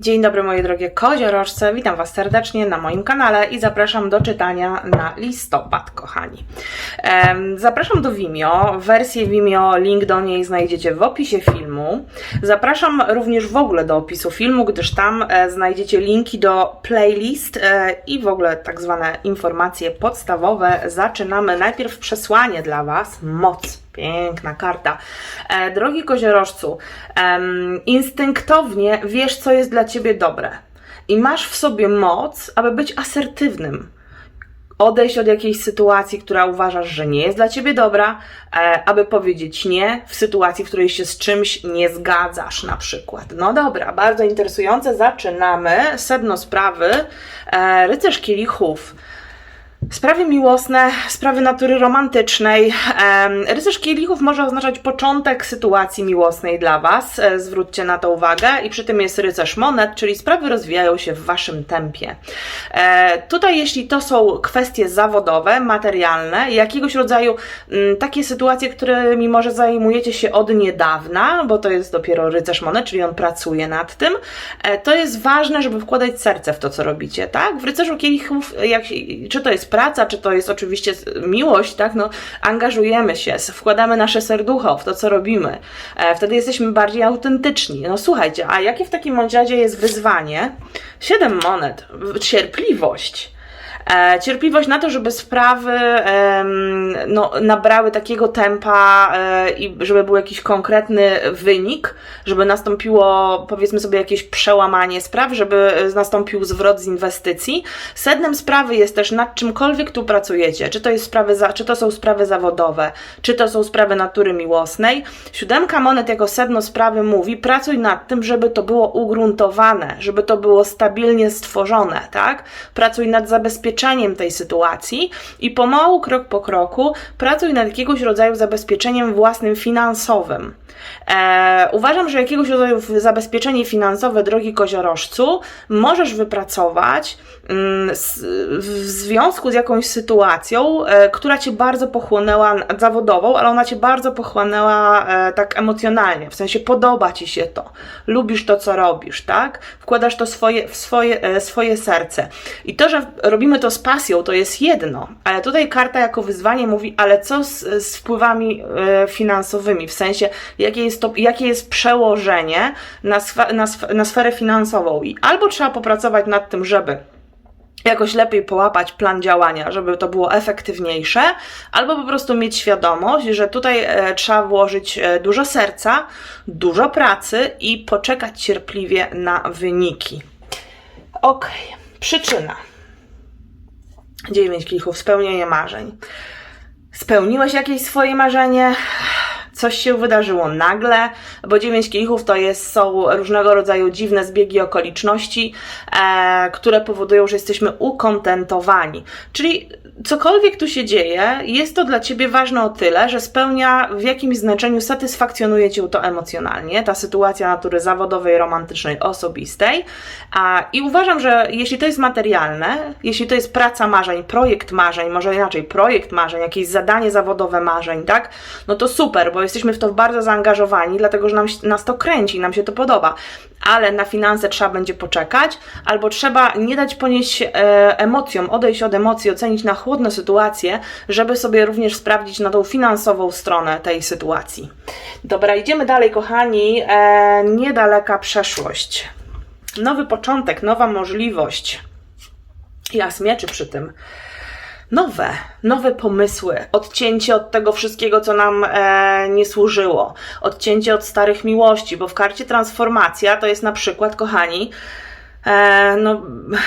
Dzień dobry moje drogie koziorożce, witam Was serdecznie na moim kanale i zapraszam do czytania na listopad, kochani. Zapraszam do Vimeo, wersję Vimeo, link do niej znajdziecie w opisie filmu. Zapraszam również w ogóle do opisu filmu, gdyż tam e, znajdziecie linki do playlist e, i w ogóle tak zwane informacje podstawowe. Zaczynamy najpierw przesłanie dla Was, moc. Piękna karta. E, drogi koziorożcu, em, instynktownie wiesz, co jest dla ciebie dobre. I masz w sobie moc, aby być asertywnym. Odejść od jakiejś sytuacji, która uważasz, że nie jest dla ciebie dobra, e, aby powiedzieć nie w sytuacji, w której się z czymś nie zgadzasz, na przykład. No dobra, bardzo interesujące. Zaczynamy. Sedno sprawy. E, rycerz kielichów. Sprawy miłosne, sprawy natury romantycznej. Rycerz kielichów może oznaczać początek sytuacji miłosnej dla Was. E, Zwróćcie na to uwagę. I przy tym jest rycerz monet, czyli sprawy rozwijają się w Waszym tempie. E, Tutaj, jeśli to są kwestie zawodowe, materialne, jakiegoś rodzaju mm, takie sytuacje, którymi może zajmujecie się od niedawna, bo to jest dopiero rycerz monet, czyli on pracuje nad tym, e, to jest ważne, żeby wkładać serce w to, co robicie, tak? W rycerzu kielichów, jak, czy to jest praca, czy to jest oczywiście miłość, tak? No, angażujemy się, wkładamy nasze serducho w to, co robimy. E, Wtedy jesteśmy bardziej autentyczni. No słuchajcie, a jakie w takim razie jest wyzwanie? Siedem monet, cierpliwość. E, cierpliwość na to, żeby sprawy no, nabrały takiego tempa e, i żeby był jakiś konkretny wynik, żeby nastąpiło powiedzmy sobie jakieś przełamanie spraw, żeby nastąpił zwrot z inwestycji. Sednem sprawy jest też nad czymkolwiek tu pracujecie, czy to, jest sprawy za, czy to są sprawy zawodowe, czy to są sprawy natury miłosnej. Siódemka monet jako sedno sprawy mówi, pracuj nad tym, żeby to było ugruntowane, żeby to było stabilnie stworzone, tak? Pracuj nad zabezpieczeniem tej sytuacji i pomału, krok po kroku, pracuj nad jakiegoś rodzaju zabezpieczeniem własnym finansowym. E, uważam, że jakiegoś rodzaju zabezpieczenie finansowe, drogi koziorożcu, możesz wypracować w związku z jakąś sytuacją, e, która cię bardzo pochłonęła zawodową, ale ona cię bardzo pochłonęła e, tak emocjonalnie, w sensie podoba ci się to, lubisz to, co robisz, tak? Wkładasz to swoje, w swoje, e, swoje serce. I to, że robimy to z pasją, to jest jedno, ale tutaj karta jako wyzwanie mówi, ale co z, z wpływami finansowymi, w sensie jakie jest, to, jakie jest przełożenie na, na, na sferę finansową? I albo trzeba popracować nad tym, żeby jakoś lepiej połapać plan działania, żeby to było efektywniejsze, albo po prostu mieć świadomość, że tutaj e, trzeba włożyć e, dużo serca, dużo pracy i poczekać cierpliwie na wyniki. Okej, przyczyna. Dziewięć kielichów, spełnienie marzeń. Spełniłeś jakieś swoje marzenie? Coś się wydarzyło nagle, bo dziewięć kielichów to jest, są różnego rodzaju dziwne zbiegi okoliczności, e, które powodują, że jesteśmy ukontentowani. Czyli cokolwiek tu się dzieje, jest to dla Ciebie ważne o tyle, że spełnia w jakimś znaczeniu, satysfakcjonuje Cię to emocjonalnie, ta sytuacja natury zawodowej, romantycznej, osobistej. A, I uważam, że jeśli to jest materialne, jeśli to jest praca marzeń, projekt marzeń, może inaczej, projekt marzeń, jakieś zadanie zawodowe marzeń, tak? No to super, bo jesteśmy w to bardzo zaangażowani, dlatego że nam, nas to kręci, nam się to podoba. Ale na finanse trzeba będzie poczekać, albo trzeba nie dać ponieść e, emocjom, odejść od emocji, ocenić na chłodno sytuację, żeby sobie również sprawdzić na tą finansową stronę tej sytuacji. Dobra, idziemy dalej, kochani. E, niedaleka przeszłość. Nowy początek, nowa możliwość. Jas mieczy przy tym nowe, nowe pomysły, odcięcie od tego wszystkiego, co nam e, nie służyło, odcięcie od starych miłości, bo w karcie transformacja to jest na przykład, kochani, e, no,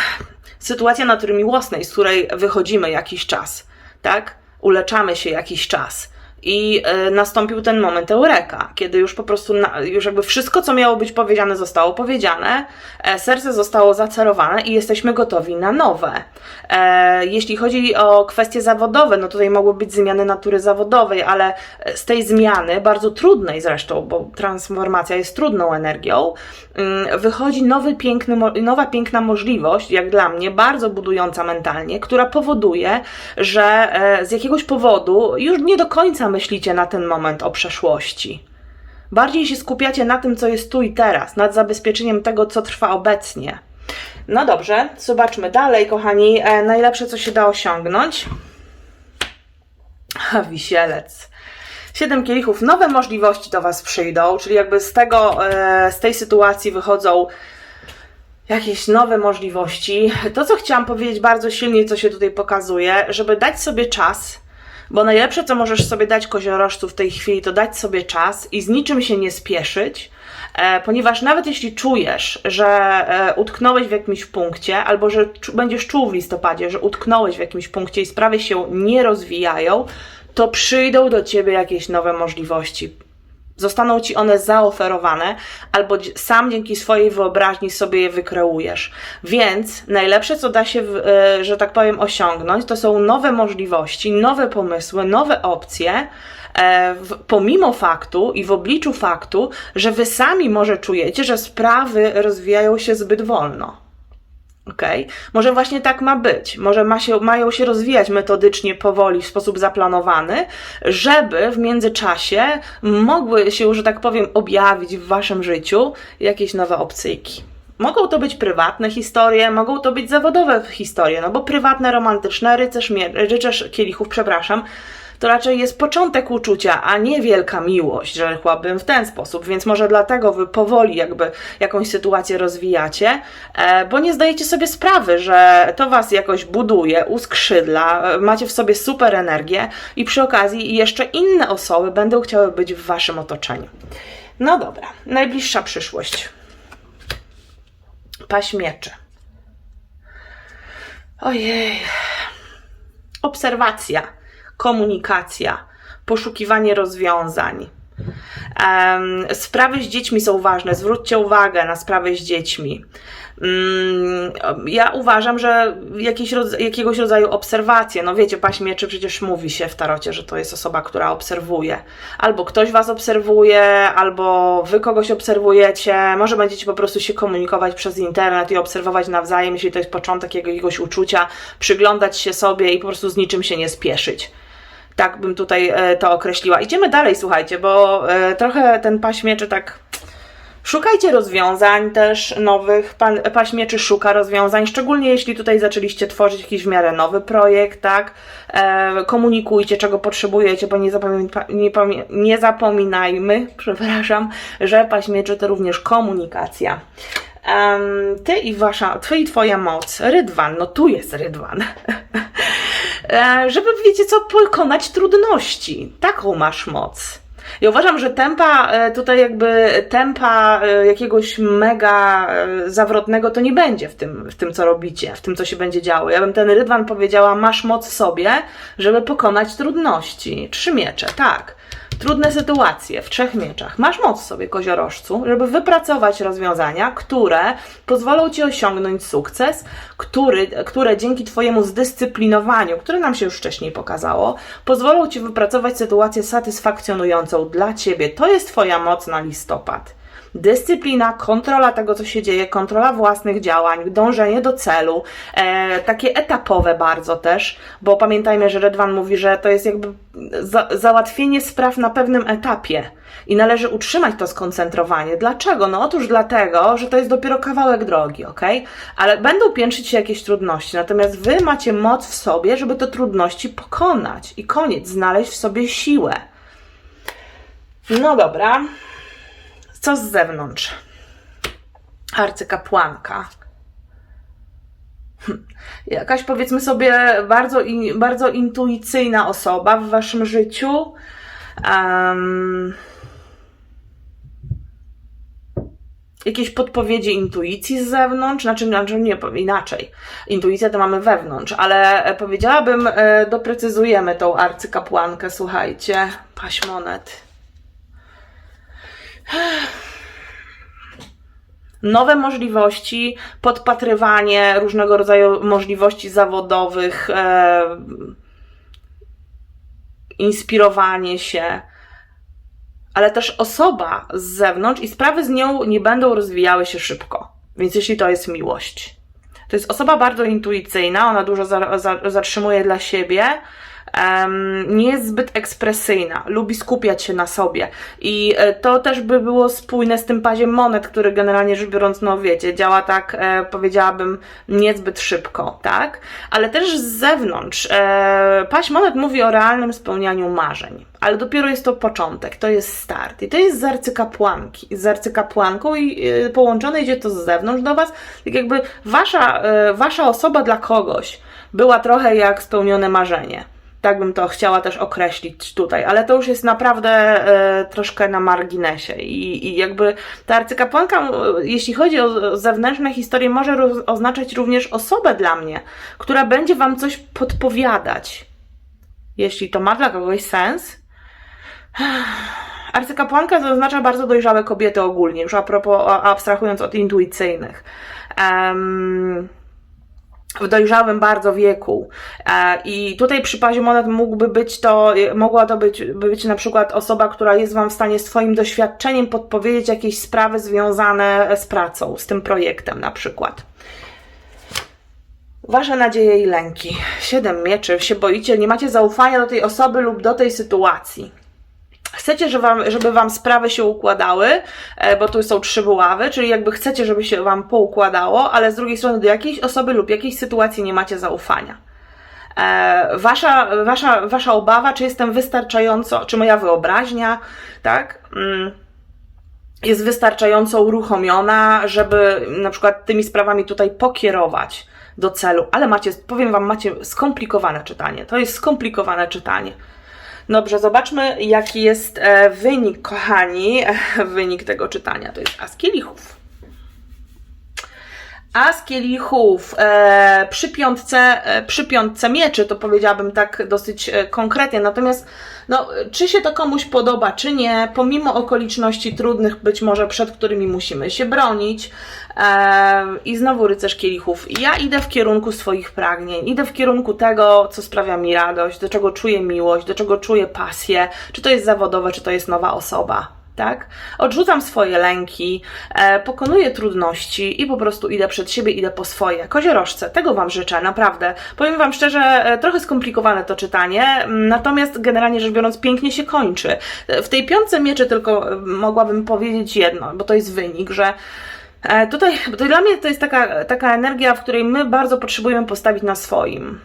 sytuacja natury miłosnej, z której wychodzimy jakiś czas, tak? Uleczamy się jakiś czas. I e, nastąpił ten moment eureka, kiedy już po prostu, na, już jakby wszystko, co miało być powiedziane, zostało powiedziane, e, serce zostało zacerowane i jesteśmy gotowi na nowe. E, jeśli chodzi o kwestie zawodowe, no tutaj mogły być zmiany natury zawodowej, ale z tej zmiany, bardzo trudnej zresztą, bo transformacja jest trudną energią, mm, wychodzi nowy, piękny, nowa piękna możliwość, jak dla mnie, bardzo budująca mentalnie, która powoduje, że z jakiegoś powodu już nie do końca myślicie na ten moment o przeszłości. Bardziej się skupiacie na tym, co jest tu i teraz, nad zabezpieczeniem tego, co trwa obecnie. No dobrze, zobaczmy dalej, kochani. E, najlepsze, co się da osiągnąć. A, wisielec. Siedem kielichów, nowe możliwości do Was przyjdą, czyli jakby z tego, e, z tej sytuacji wychodzą jakieś nowe możliwości. To, co chciałam powiedzieć bardzo silnie, co się tutaj pokazuje, żeby dać sobie czas, bo najlepsze, co możesz sobie dać koziorożcu w tej chwili, to dać sobie czas i z niczym się nie spieszyć, e, ponieważ nawet jeśli czujesz, że e, utknąłeś w jakimś punkcie, albo że będziesz czuł w listopadzie, że utknąłeś w jakimś punkcie i sprawy się nie rozwijają, to przyjdą do ciebie jakieś nowe możliwości. Zostaną ci one zaoferowane, albo sam dzięki swojej wyobraźni sobie je wykreujesz. Więc najlepsze, co da się, e, że tak powiem, osiągnąć, to są nowe możliwości, nowe pomysły, nowe opcje. e, pomimo faktu i w obliczu faktu, że wy sami może czujecie, że sprawy rozwijają się zbyt wolno. Okej? Może właśnie tak ma być. Może ma się, mają się rozwijać metodycznie, powoli, w sposób zaplanowany, żeby w międzyczasie mogły się, że tak powiem, objawić w waszym życiu jakieś nowe opcyjki. Mogą to być prywatne historie, mogą to być zawodowe historie, no bo prywatne, romantyczne, rycerz, rycerz kielichów, przepraszam, to raczej jest początek uczucia, a nie wielka miłość, rzekłabym w ten sposób, więc może dlatego wy powoli jakby jakąś sytuację rozwijacie, e, bo nie zdajecie sobie sprawy, że to was jakoś buduje, uskrzydla, e, macie w sobie super energię i przy okazji jeszcze inne osoby będą chciały być w waszym otoczeniu. No dobra, najbliższa przyszłość. Paś mieczy. Ojej. Obserwacja, komunikacja, poszukiwanie rozwiązań. Em, sprawy z dziećmi są ważne. Zwróćcie uwagę na sprawy z dziećmi. Mm, Ja uważam, że jakieś, rodz- jakiegoś rodzaju obserwacje, no wiecie, paś mieczy przecież mówi się w tarocie, że to jest osoba, która obserwuje. Albo ktoś was obserwuje, albo wy kogoś obserwujecie, może będziecie po prostu się komunikować przez internet i obserwować nawzajem, jeśli to jest początek jakiegoś uczucia, przyglądać się sobie i po prostu z niczym się nie spieszyć. Tak bym tutaj e, to określiła. Idziemy dalej, słuchajcie, bo e, trochę ten paś mieczy tak. Szukajcie rozwiązań też nowych. Pan paś mieczy szuka rozwiązań, szczególnie jeśli tutaj zaczęliście tworzyć jakiś w miarę nowy projekt, tak? E, komunikujcie, czego potrzebujecie, bo nie, nie, nie zapominajmy, przepraszam, że paś mieczy to również komunikacja. Em, ty i wasza, ty i twoja moc. Rydwan, no tu jest rydwan. E, żeby, wiecie co, pokonać trudności. Taką masz moc. Ja uważam, że tempa, e, tutaj jakby tempa e, jakiegoś mega zawrotnego to nie będzie w tym, w tym, co robicie, w tym, co się będzie działo. Ja bym ten rydwan powiedziała, masz moc sobie, żeby pokonać trudności. Trzy miecze, tak. Trudne sytuacje w trzech mieczach. Masz moc sobie, koziorożcu, żeby wypracować rozwiązania, które pozwolą ci osiągnąć sukces, który, które dzięki Twojemu zdyscyplinowaniu, które nam się już wcześniej pokazało, pozwolą ci wypracować sytuację satysfakcjonującą dla Ciebie. To jest Twoja moc na listopad. Dyscyplina, kontrola tego, co się dzieje, kontrola własnych działań, dążenie do celu, e, takie etapowe bardzo też, bo pamiętajmy, że Redwan mówi, że to jest jakby za, załatwienie spraw na pewnym etapie i należy utrzymać to skoncentrowanie. Dlaczego? No otóż dlatego, że to jest dopiero kawałek drogi, ok? Ale będą piętrzyć się jakieś trudności, natomiast wy macie moc w sobie, żeby te trudności pokonać i koniec, znaleźć w sobie siłę. No dobra. Co z zewnątrz? Arcykapłanka. Hm. Jakaś powiedzmy sobie bardzo, in, bardzo intuicyjna osoba w waszym życiu. Em, jakieś podpowiedzi intuicji z zewnątrz, znaczy, znaczy nie, inaczej. Intuicja to mamy wewnątrz, ale e, powiedziałabym, e, doprecyzujemy tą arcykapłankę, słuchajcie, paś monet. Nowe możliwości, podpatrywanie różnego rodzaju możliwości zawodowych, e, inspirowanie się, ale też osoba z zewnątrz i sprawy z nią nie będą rozwijały się szybko. Więc jeśli to jest miłość, to jest osoba bardzo intuicyjna, ona dużo za, za, zatrzymuje dla siebie. Nie jest zbyt ekspresyjna, lubi skupiać się na sobie i e, to też by było spójne z tym paziem monet, który generalnie rzecz biorąc, no wiecie, działa tak, e, powiedziałabym, niezbyt szybko, tak? Ale też z zewnątrz. E, paź monet mówi o realnym spełnianiu marzeń, ale dopiero jest to początek, to jest start i to jest z arcykapłanki, z arcykapłanką i połączone idzie to z zewnątrz do Was, tak jakby wasza, wasza osoba dla kogoś była trochę jak spełnione marzenie. Tak bym to chciała też określić tutaj, ale to już jest naprawdę e, troszkę na marginesie. I, I jakby ta arcykapłanka, jeśli chodzi o zewnętrzne historie, może roz, oznaczać również osobę dla mnie, która będzie Wam coś podpowiadać. Jeśli to ma dla kogoś sens. Arcykapłanka to oznacza bardzo dojrzałe kobiety ogólnie, już a propos, abstrahując od intuicyjnych. Em, w dojrzałym bardzo wieku. E, I tutaj przy pazie monet mógłby być to, mogła to być, być na przykład osoba, która jest Wam w stanie swoim doświadczeniem podpowiedzieć jakieś sprawy związane z pracą, z tym projektem na przykład. Wasze nadzieje i lęki. Siedem mieczy. Się boicie, nie macie zaufania do tej osoby lub do tej sytuacji. Chcecie, żeby wam, żeby wam sprawy się układały, e, bo tu są trzy buławy, czyli jakby chcecie, żeby się wam poukładało, ale z drugiej strony do jakiejś osoby lub jakiejś sytuacji nie macie zaufania. E, wasza, wasza, wasza obawa, czy jestem wystarczająco, czy moja wyobraźnia, tak? Mm jest wystarczająco uruchomiona, żeby na przykład tymi sprawami tutaj pokierować do celu, ale macie, powiem Wam, macie skomplikowane czytanie. To jest skomplikowane czytanie. Dobrze, zobaczmy, jaki jest e, wynik, kochani, e, wynik tego czytania. To jest As Kielichów. As kielichów e, przy, piątce, e, przy piątce mieczy, to powiedziałabym tak dosyć e, konkretnie. Natomiast, no, czy się to komuś podoba, czy nie, pomimo okoliczności trudnych, być może przed którymi musimy się bronić. E, I znowu rycerz kielichów. Ja idę w kierunku swoich pragnień, idę w kierunku tego, co sprawia mi radość, do czego czuję miłość, do czego czuję pasję, czy to jest zawodowe, czy to jest nowa osoba tak? Odrzucam swoje lęki, e, pokonuję trudności i po prostu idę przed siebie, idę po swoje. Koziorożce, tego Wam życzę, naprawdę. Powiem Wam szczerze, e, trochę skomplikowane to czytanie, natomiast generalnie rzecz biorąc pięknie się kończy. E, W tej piątce mieczy tylko e, mogłabym powiedzieć jedno, bo to jest wynik, że e, tutaj, bo to dla mnie to jest taka, taka energia, w której my bardzo potrzebujemy postawić na swoim.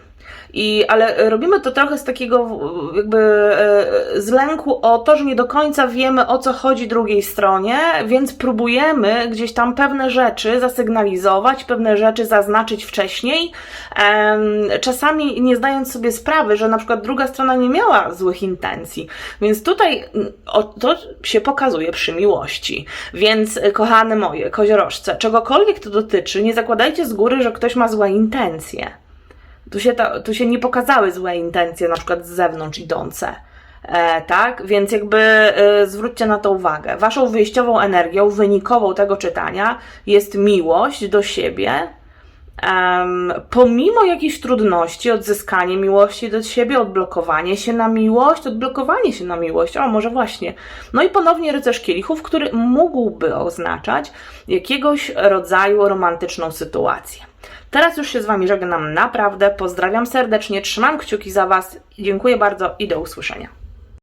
I, ale robimy to trochę z takiego jakby e, z lęku o to, że nie do końca wiemy o co chodzi drugiej stronie, więc próbujemy gdzieś tam pewne rzeczy zasygnalizować, pewne rzeczy zaznaczyć wcześniej, czasami nie zdając sobie sprawy, że na przykład druga strona nie miała złych intencji. Więc tutaj mm, to się pokazuje przy miłości. Więc e, kochane moje, koziorożce, czegokolwiek to dotyczy, nie zakładajcie z góry, że ktoś ma złe intencje. Tu się, to, tu się nie pokazały złe intencje, na przykład z zewnątrz idące. E, tak? Więc jakby e, zwróćcie na to uwagę. Waszą wyjściową energią, wynikową tego czytania jest miłość do siebie, em, pomimo jakichś trudności, odzyskanie miłości do siebie, odblokowanie się na miłość, odblokowanie się na miłość, o może właśnie. No i ponownie rycerz kielichów, który mógłby oznaczać jakiegoś rodzaju romantyczną sytuację. Teraz już się z Wami żegnam. Naprawdę, pozdrawiam serdecznie, trzymam kciuki za Was, dziękuję bardzo i do usłyszenia.